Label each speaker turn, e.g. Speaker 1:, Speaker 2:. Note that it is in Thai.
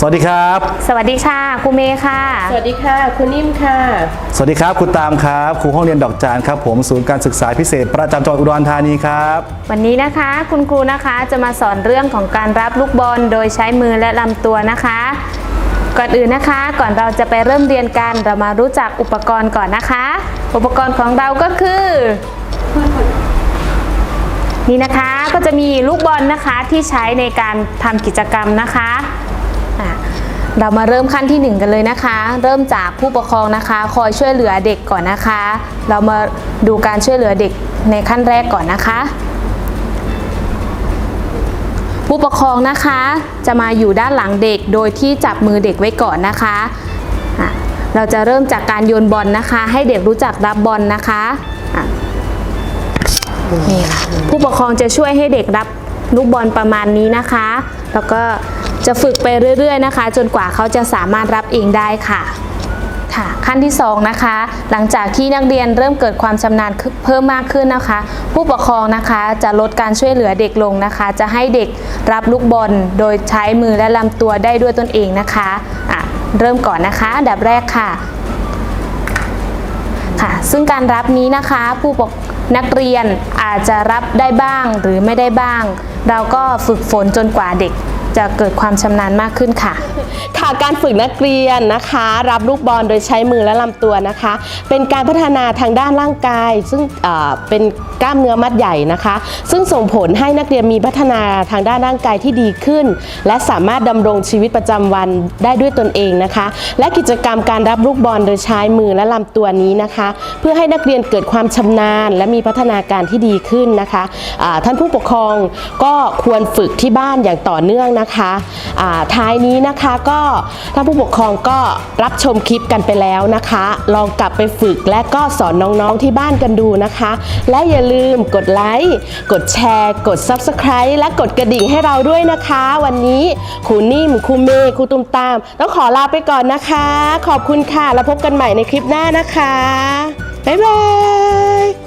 Speaker 1: สวัสดีครับ
Speaker 2: สวัสดีค่ะครูเมย์ค่ะ
Speaker 3: สวัสดีค่ะคุณนิ่มค่ะ
Speaker 1: สวัสดีครับครูตามครับครูห้องเรียนดอกจานครับผมศูนย์การศึกษาพิเศษ ประจำจังหวัดอุดรธานีครับ
Speaker 2: วันนี้นะคะคุณครูนะคะจะมาสอนเรื่องของการรับลูกบอลโดยใช้มือและลำตัวนะคะ ก่อนอื่นนะคะ ก่อนเราจะไปเริ่มเรียนกันเรามารู้จักอุปกรณ์ก่อนนะคะ อุปกรณ์ของเราก็คือ นี่นะคะก็จะมีลูกบอลนะคะที่ใช้ในการทำกิจกรรมนะคะอะ เรามาเริ่มขั้นที่หนึ่งกันเลยนะคะ เริ่มจากผู้ปกครองนะคะ คอยช่วยเหลือเด็กก่อนนะคะ เรามาดูการช่วยเหลือเด็กในขั้นแรกก่อนนะคะ ผู้ปกครองนะคะ จะมาอยู่ด้านหลังเด็กโดยที่จับมือเด็กไว้ก่อนนะคะ เราจะเริ่มจากการโยนบอลนะคะ ให้เด็กรู้จักรับบอลนะคะอะนี่ค่ะผู้ปกครองจะช่วยให้เด็กรับลูกบอลประมาณนี้นะคะ แล้วก็ จะฝึกไปเรื่อยๆนะคะ จนกว่าเขาจะสามารถรับเองได้ค่ะค่ะขั้นที่2นะคะหลังจากที่นักเรียนเริ่มเกิดความชำนาญขึ้นเพิ่มมากขึ้นนะคะ ผู้ปกครองนะคะจะลดการช่วยเหลือเด็กลงนะคะ จะให้เด็กรับลูกบอลโดยใช้มือและลำตัวได้ด้วยตนเองนะคะะเริ่มก่อนนะคะอันดับแรกค่ะค่ะ ซึ่งการรับนี้นะคะผู้ปกนักเรียนอาจจะรับได้บ้างหรือไม่ได้บ้าง เราก็ฝึกฝนจนกว่าเด็ก จะเกิดความชำนาญมากขึ้นค่ะ
Speaker 3: ค่ะการฝึกนักเรียนนะคะ รับลูกบอลโดยใช้มือและลำตัวนะคะ เป็นการพัฒนาทางด้านร่างกาย ซึ่งเป็นกล้ามเนื้อมัดใหญ่นะคะ ซึ่งส่งผลให้นักเรียนมีพัฒนาทางด้านร่างกายที่ดีขึ้น และสามารถดำรงชีวิตประจำวันได้ด้วยตนเองนะคะ และกิจกรรมการรับลูกบอลโดยใช้มือและลำตัวนี้นะคะ เพื่อให้นักเรียนเกิดความชำนาญ และมีพัฒนาการที่ดีขึ้นนะคะท่านผู้ปกครองก็ควรฝึกที่บ้านอย่างต่อเนื่องนะคะอ่าท้ายนี้นะคะก็ท่านผู้ปกครองก็รับชมคลิปกันไปแล้วนะคะ ลองกลับไปฝึกและก็สอนน้องๆที่บ้านกันดูนะคะ และอย่าลืมกดไลค์กดแชร์ กด Subscribe และกดกระดิ่งให้เราด้วยนะคะ วันนี้ครูนิ่มครูเมย์ครูตุ้มตาม ต้องขอลาไปก่อนนะคะ ขอบคุณค่ะแล้วพบกันใหม่ในคลิปหน้านะคะ บ๊ายบาย